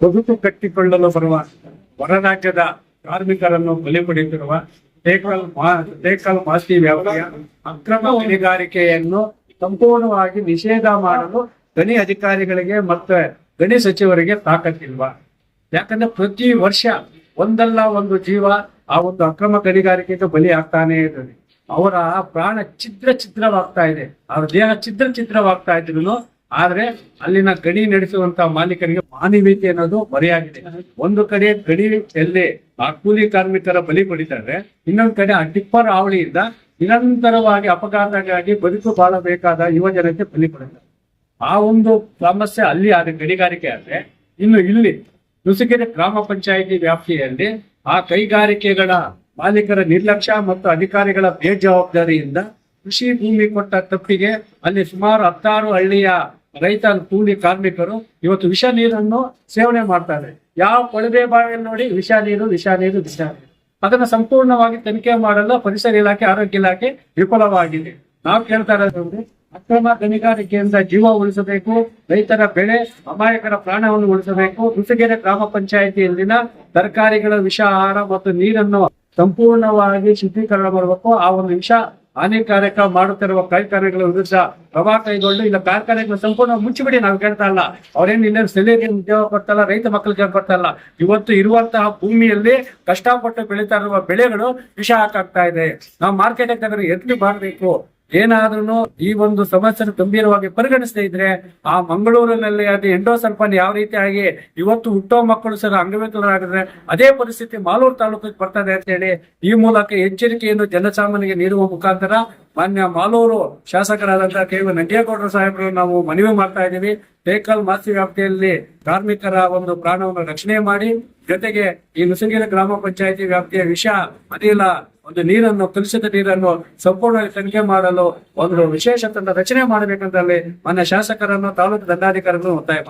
ಬದುಕು ಕಟ್ಟಿಕೊಳ್ಳಲು ಬರುವ ಹೊರ ರಾಜ್ಯದ ಕಾರ್ಮಿಕರನ್ನು ಬಲಿ ಪಡೆಯುತ್ತಿರುವ ಟೇಕಲ್ ಟೇಕಲ್ ಮಾಸ್ತಿ ವ್ಯಾಪ್ತಿಯ ಅಕ್ರಮ ಗಣಿಗಾರಿಕೆಯನ್ನು ಸಂಪೂರ್ಣವಾಗಿ ನಿಷೇಧ ಮಾಡಲು ಗಣಿ ಅಧಿಕಾರಿಗಳಿಗೆ ಮತ್ತೆ ಗಣಿ ಸಚಿವರಿಗೆ ತಾಕತ್ತಿಲ್ವಾ ಯಾಕಂದ್ರೆ ಪ್ರತಿ ವರ್ಷ ಒಂದಲ್ಲ ಒಂದು ಜೀವ ಆ ಒಂದು ಅಕ್ರಮ ಗಣಿಗಾರಿಕೆಗೆ ಬಲಿ ಆಗ್ತಾನೆ ಇರ್ತದೆ ಅವರ ಪ್ರಾಣ ಛಿದ್ರ ಛಿದ್ರವಾಗ್ತಾ ಇದೆ. ಅವರ ದೇಹ ಛಿದ್ರ ಛಿದ್ರವಾಗ್ತಾ ಇದ್ರು ಆದ್ರೆ ಅಲ್ಲಿನ ಗಡಿ ನಡೆಸುವಂತ ಮಾಲೀಕರಿಗೆ ಮಾನವೀಯತೆ ಅನ್ನೋದು ಮರೆಯಾಗಿದೆ. ಒಂದು ಕಡೆ ಗಡಿ ಎಲ್ಲಿ ಆ ಕೂಲಿ ಕಾರ್ಮಿಕರ ಬಲಿ ಪಡಿತಾರೆ, ಇನ್ನೊಂದು ಕಡೆ ಆ ಟಿಪ್ಪರ್ ಹಾವಳಿಯಿಂದ ನಿರಂತರವಾಗಿ ಅಪಘಾತಗಾಗಿ ಬದುಕು ಬಾಳಬೇಕಾದ ಯುವ ಜನತೆ ಬಲಿ ಪಡಿತಾರೆ. ಆ ಒಂದು ಸಮಸ್ಯೆ ಅಲ್ಲಿ ಆದ ಗಣಿಗಾರಿಕೆ ಆದ್ರೆ, ಇನ್ನು ಇಲ್ಲಿ ನುಸುಗೆರೆ ಗ್ರಾಮ ಪಂಚಾಯಿತಿ ವ್ಯಾಪ್ತಿಯಲ್ಲಿ ಆ ಕೈಗಾರಿಕೆಗಳ ಮಾಲೀಕರ ನಿರ್ಲಕ್ಷ್ಯ ಮತ್ತು ಅಧಿಕಾರಿಗಳ ಬೇಜವಾಬ್ದಾರಿಯಿಂದ ಕೃಷಿ ಭೂಮಿ ಕೊಟ್ಟ ತಪ್ಪಿಗೆ ಅಲ್ಲಿ ಸುಮಾರು ಹತ್ತಾರು ಹಳ್ಳಿಯ ರೈತ ಕೂಲಿ ಕಾರ್ಮಿಕರು ಇವತ್ತು ವಿಷ ನೀರನ್ನು ಸೇವನೆ ಮಾಡ್ತಾರೆ ಯಾವ ಕೊಳವೆ ಬಾವಿಯಲ್ಲಿ ನೋಡಿ ವಿಷ ನೀರು ವಿಷ ನೀರು ವಿಷ ನೀರು. ಅದನ್ನ ಸಂಪೂರ್ಣವಾಗಿ ತನಿಖೆ ಮಾಡಲು ಪರಿಸರ ಇಲಾಖೆ, ಆರೋಗ್ಯ ಇಲಾಖೆ ವಿಫಲವಾಗಿದೆ. ನಾವು ಕೇಳ್ತಾ ಇರೋದ್ರೆ ಅಕ್ರಮ ಗಣಿಗಾರಿಕೆಯಿಂದ ಜೀವ ಉಳಿಸಬೇಕು, ರೈತರ ಬೆಳೆ ಅಮಾಯಕರ ಪ್ರಾಣವನ್ನು ಉಳಿಸಬೇಕು, ಹುಸಗೆರೆ ಗ್ರಾಮ ಪಂಚಾಯಿತಿಯಲ್ಲಿನ ತರಕಾರಿಗಳ ವಿಷ, ಆಹಾರ ಮತ್ತು ನೀರನ್ನು ಸಂಪೂರ್ಣವಾಗಿ ಶುದ್ಧೀಕರಣ ಮಾಡಬೇಕು. ಆ ಒಂದು ವಿಷ ಹಾನಿಕಾರಕ ಮಾಡುತ್ತಿರುವ ಕಾರ್ಖಾನೆಗಳ ವಿರುದ್ಧ ಕ್ರಮ ಕೈಗೊಂಡು ಇಲ್ಲ ಕಾರ್ಖಾನೆಗಳು ಸಂಪೂರ್ಣ ಮುಚ್ಚಿಬಿಡಿ ನಾವು ಕೇಳ್ತಾ ಇಲ್ಲ. ಅವ್ರೇನು ಇಲ್ಲ ಸ್ಥಳೀಯರಿಗೆ ಉದ್ಯೋಗ ಕೊಡ್ತಲ್ಲ ರೈತ ಮಕ್ಕಳಿಗೆ ಕೊಡ್ತಲ್ಲ ಇವತ್ತು ಇರುವಂತಹ ಭೂಮಿಯಲ್ಲಿ ಕಷ್ಟಪಟ್ಟು ಬೆಳೀತಾ ಇರುವ ಬೆಳೆಗಳು ವಿಷ ಹಾಕಾಗ್ತಾ ಇದೆ. ನಾವು ಮಾರ್ಕೆಟ್ ತೆಗೆದ್ರೆ ಎತ್ಲಿ ಮಾಡಬೇಕು ಏನಾದ್ರೂ ಈ ಒಂದು ಸಮಸ್ಯೆ ಗಂಭೀರವಾಗಿ ಪರಿಗಣಿಸದೇ ಇದ್ರೆ ಆ ಮಂಗಳೂರಿನಲ್ಲಿ ಅದು ಎಂಡೋಸಲ್ಫಾನ್ ಯಾವ ರೀತಿಯಾಗಿ ಇವತ್ತು ಹುಟ್ಟೋ ಮಕ್ಕಳು ಸರ್ ಅಂಗವಿಕಲರಾಗಿದ್ರೆ ಅದೇ ಪರಿಸ್ಥಿತಿ ಮಾಲೂರು ತಾಲೂಕಿಗೆ ಬರ್ತದೆ ಅಂತ ಹೇಳಿ ಈ ಮೂಲಕ ಎಚ್ಚರಿಕೆಯನ್ನು ಜನಸಾಮಾನ್ಯರಿಗೆ ನೀಡುವ ಮುಖಾಂತರ ಮಾನ್ಯ ಮಾಲೂರು ಶಾಸಕರಾದಂತಹ ಕೆ ವಿ ನಂಜೇಗೌಡರ ಸಾಹೇಬರು ನಾವು ಮನವಿ ಮಾಡ್ತಾ ಇದ್ದೀವಿ. ಬೇಕಲ್ ಮಾಸಿ ವ್ಯಾಪ್ತಿಯಲ್ಲಿ ಕಾರ್ಮಿಕರ ಒಂದು ಪ್ರಾಣವನ್ನು ರಕ್ಷಣೆ ಮಾಡಿ ಜೊತೆಗೆ ಈ ನುಸಂಗಿರ ಗ್ರಾಮ ಪಂಚಾಯತಿ ವ್ಯಾಪ್ತಿಯ ವಿಷ ಅನಿಲ ಒಂದು ನೀರನ್ನು ಕಲುಷಿತ ನೀರನ್ನು ಸಂಪೂರ್ಣವಾಗಿ ತನಿಖೆ ಮಾಡಲು ಒಂದು ವಿಶೇಷ ತಂಡ ರಚನೆ ಮಾಡಬೇಕಂತಲ್ಲಿ ಮನೆ ಶಾಸಕರನ್ನು, ತಾಲೂಕು ದಂಡಾಧಿಕಾರಿಗಳನ್ನು ಒತ್ತಾಯ